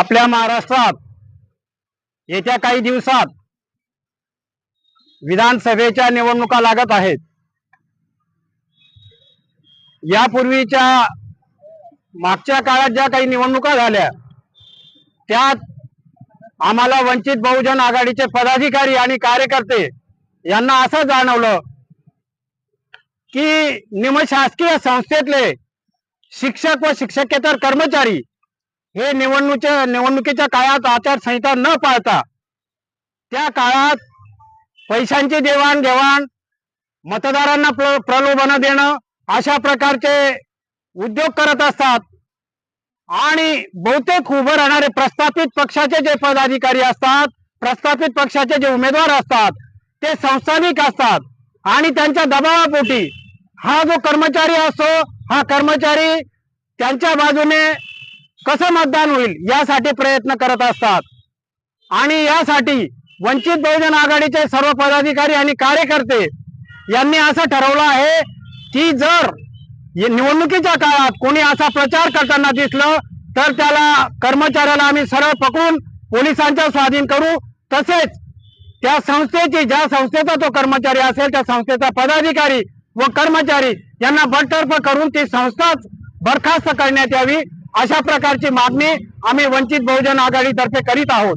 आपल्या महाराष्ट्रात येत्या काही दिवसात विधानसभेच्या निवडणुका लागत आहेत. यापूर्वीच्या मागच्या काळात ज्या काही निवडणुका झाल्या त्यात आम्हाला वंचित बहुजन आघाडीचे पदाधिकारी आणि कार्यकर्ते यांना असं जाणवलं की निमशासकीय संस्थेतले शिक्षक व शिक्षकेतर कर्मचारी हे निवडणुकीच्या निवडणुकीच्या काळात आचारसंहिता न पाळता त्या काळात पैशांची देवाणघेवाण मतदारांना प्र- प्रलोभन देणं अशा प्रकारचे उद्योग करत असतात. आणि बहुतेक उभं राहणारे प्रस्थापित पक्षाचे जे पदाधिकारी असतात प्रस्थापित पक्षाचे जे उमेदवार असतात ते संस्थानिक असतात. आणि त्यांच्या दबावापोटी हा जो कर्मचारी असतो हा कर्मचारी त्यांच्या बाजूने कसं मतदान होईल यासाठी प्रयत्न करत असतात. आणि यासाठी वंचित बहुजन आघाडीचे सर्व पदाधिकारी आणि कार्यकर्ते यांनी असं ठरवलं आहे की जर निवडणुकीच्या काळात कोणी असा प्रचार करताना दिसलं तर त्याला कर्मचाऱ्याला आम्ही सरळ पकडून पोलिसांच्या स्वाधीन करू. तसेच त्या संस्थेची ज्या संस्थेचा तो कर्मचारी असेल त्या संस्थेचा पदाधिकारी व कर्मचारी यांना बडतर्फ करून ती संस्थाच बरखास्त करण्यात यावी. अशा प्रकारची मागणी आम्ही वंचित बहुजन आघाडीतर्फे करीत आहोत.